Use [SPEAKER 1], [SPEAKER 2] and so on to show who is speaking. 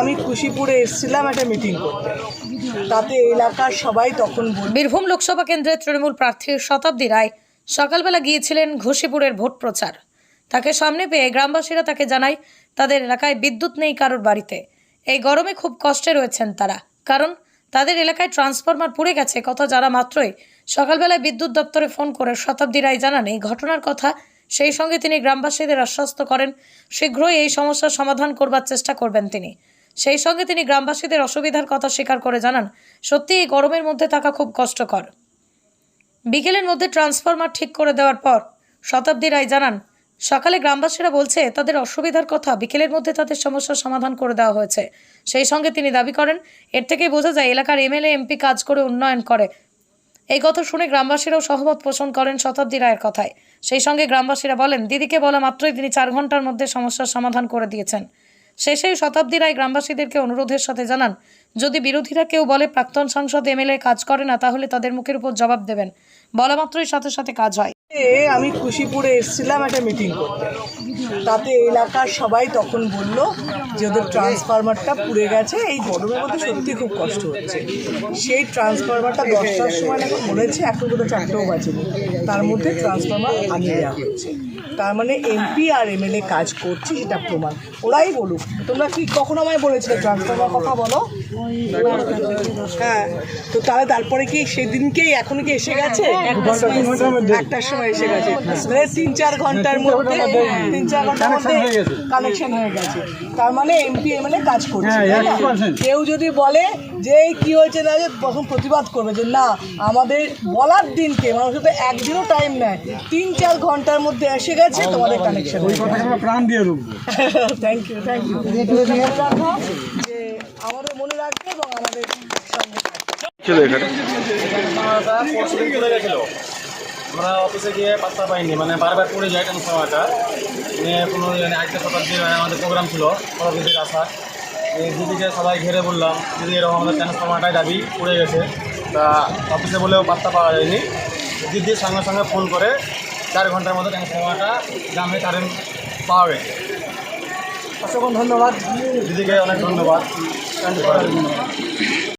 [SPEAKER 1] আমি খুশিপুরে এসেছিলাম একটা মিটিং করতে। তাতে এলাকার সবাই তখন
[SPEAKER 2] বীরভূম লোকসভা কেন্দ্রের তৃণমূল প্রার্থী শতাব্দী রায় সকালবেলা গিয়েছিলেন ঘোষীপুরের ভোট প্রচার। তাকে সামনে পেয়ে গ্রামবাসীরা তাকে জানায়, তাদের এলাকায় বিদ্যুৎ নেই কারোর বাড়িতে। এই গরমে খুব কষ্টে রয়েছেন তারা। কারণ তাদের এলাকায় ট্রান্সফরমার পুড়ে গেছে, কথা জানা মাত্রই। সকালবেলায় বিদ্যুৎ দপ্তরে ফোন করে শতাব্দী রায় জানান, এই ঘটনার কথা সেই সঙ্গে তিনি গ্রামবাসীদের আশ্বস্ত করেন, শীঘ্রই এই সমস্যার সমাধান করবার চেষ্টা করবেন তিনি। সেই সঙ্গে তিনি গ্রামবাসীদের অসুবিধার কথা স্বীকার করে জানান সত্যি এই গরমের মধ্যে থাকা খুব কষ্টকর। বিকেলের মধ্যে ট্রান্সফরমার ঠিক করে দেওয়ার পর শতাব্দী রায় জানান, সকালে গ্রামবাসীরা বলছে, তাদের অসুবিধার কথা বিকেলের মধ্যে তাদের সমস্যার সমাধান করে দেওয়া হয়েছে। সেই সঙ্গে তিনি দাবি করেন, এর থেকেই বোঝা যায়, এলাকার এমএলএ, এমপি কাজ করে উন্নয়ন করে। এই কথা শুনে গ্রামবাসীরাও সহমত পোষণ করেন শতাব্দী রায়ের কথায়। সেই সঙ্গে গ্রামবাসীরা বলেন, দিদিকে বলা মাত্রই তিনি চার ঘণ্টার মধ্যে সমস্যার সমাধান করে দিয়েছেন। শেষেই শতাব্দী রায় গ্রামবাসীদেরকে অনুরোধের সাথে জানান, যদি বিরোধীরা কেউ বলে প্রাক্তন সাংসদ এমএলএ কাজ করে না, তাহলে তাদের মুখের উপর জবাব দেবেন। বলা মাত্রই সাথে সাথে কাজ হয়।
[SPEAKER 1] আমি খুশিপুরে এসেছিলাম একটা মিটিং করতে। তাতে এলাকার সবাই তখন বলল যে ওদের ট্রান্সফরমারটা পুড়ে গেছে, এই গরমের মধ্যে সত্যি খুব কষ্ট হচ্ছে। সেই ট্রান্সফরমারটা দশটার সময় নাকি হচ্ছে এখন বোধহয় চারটেও বাজেনি। তার মধ্যে ট্রান্সফরমার আনিয়ে দেওয়া হচ্ছে তার মানে এমপি আর এমএলএ কাজ করছে সেটা প্রমাণ। ওরাই বলুক। তোমরা কি কখন আমায় বলেছিলে ট্রান্সফরমার কথা বলো? হ্যাঁ তো তাহলে তারপরে কি সেদিনকেই এখন কি এসে গেছে? একটার সময় এসে গেছে। মানে তিন চার ঘণ্টার মধ্যে তিন চার ঘণ্টার মধ্যে কানেকশন হয়ে গেছে। তার মানে এমপি এমএলএ কাজ করছে কেউ যদি বলে যে কি হয়েছে না যে তখন প্রতিবাদ করবে যে না আমাদের বলার দিনকে মানুষের তো একদিনও টাইম নেয়। তিন চার ঘণ্টার মধ্যে এসে গেছে তোমাদের কানেকশন হয়ে গেছে।
[SPEAKER 3] আমরা প্রাণ দিয়ে রুখবো।
[SPEAKER 1] থ্যাংক ইউ থ্যাংক ইউ যে আমাদের মনে রাখবে এবং আমাদের সঙ্গে থাকবে
[SPEAKER 4] ছিল এখানে।
[SPEAKER 5] আমরা অফিসে গিয়ে পাত্তা পাইনি মানে বারবার পড়ে যায় কেন সময়টা নিয়ে কোনো মানে আজকে শতাব্দীর মানে আমাদের প্রোগ্রাম ছিল শতাব্দীর আসা এই দিদিকে সবাই ঘিরে বললাম দিদি এরকম আমাদের ট্রান্সফরমারটাই দাবি? পড়ে গেছে। তা অফিসে বলেও পাত্তা পাওয়া যায়নি। দিদির সঙ্গে সঙ্গে ফোন করে চার ঘণ্টার মতো ট্রান্সফরমারটা গ্রামে কারেন্ট পাওয়া গেছে।
[SPEAKER 1] অসংখ্য ধন্যবাদ।
[SPEAKER 5] দিদিকে অনেক ধন্যবাদ।